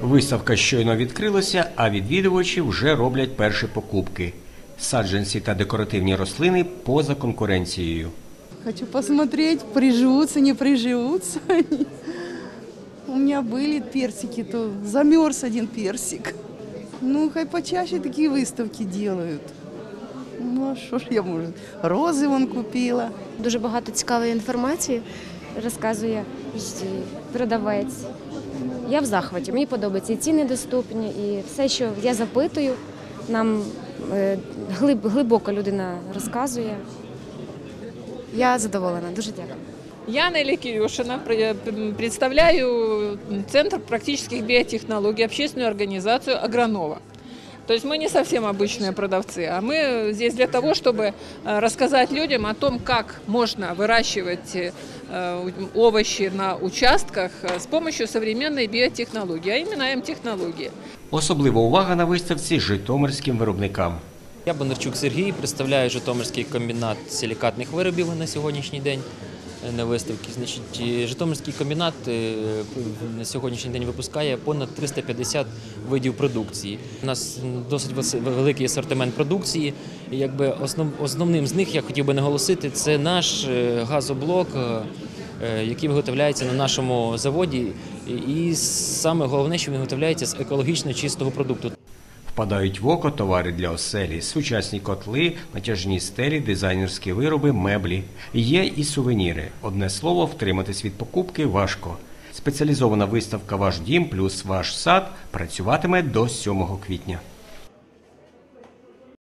Виставка щойно відкрилася, а відвідувачі вже роблять перші покупки. Саджанці та декоративні рослини поза конкуренцією. Хочу посмотреть, приживутся, не приживутся они. У меня были персики, то замерз один персик. Ну, хай почаще такие выставки делают. Ну, а что ж я, может, розы вон купила. Дуже багато цікавої інформації розказує продавець. Я в захваті, мені подобається і ціни доступні, і все, що я запитую, нам е, глибоко людина розказує. Я задоволена, дуже дякую. Я Нелли Кирюшина, пре- представляю Центр практических биотехнологий, общественную организацию «Агронова». То есть мы не совсем обычные продавцы, а мы здесь для того, чтобы э, рассказать людям о том, как можно выращивать э, овощи на участках э, с помощью современной биотехнологии, а именно М-технологии. Особлива увага на виставці житомирським виробникам. Я Бондарчук Сергій, представляю Житомирський комбінат силікатних виробів на сьогоднішній день е, на виставці. Значить, Житомирський комбінат е, на сьогоднішній день випускає понад 350 видів продукції. У нас досить великий асортимент продукції. Якби основ, основним з них я хотів би наголосити, це наш е, газоблок. е, Який виготовляється на нашому заводі, і саме головне, що він виготовляється з екологічно чистого продукту. Впадають в око товари для оселі, сучасні котли, натяжні стелі, дизайнерські вироби, меблі. Є і сувеніри. Одне слово, втриматись від покупки важко. Спеціалізована виставка Ваш дім плюс ваш сад працюватиме до 7 квітня.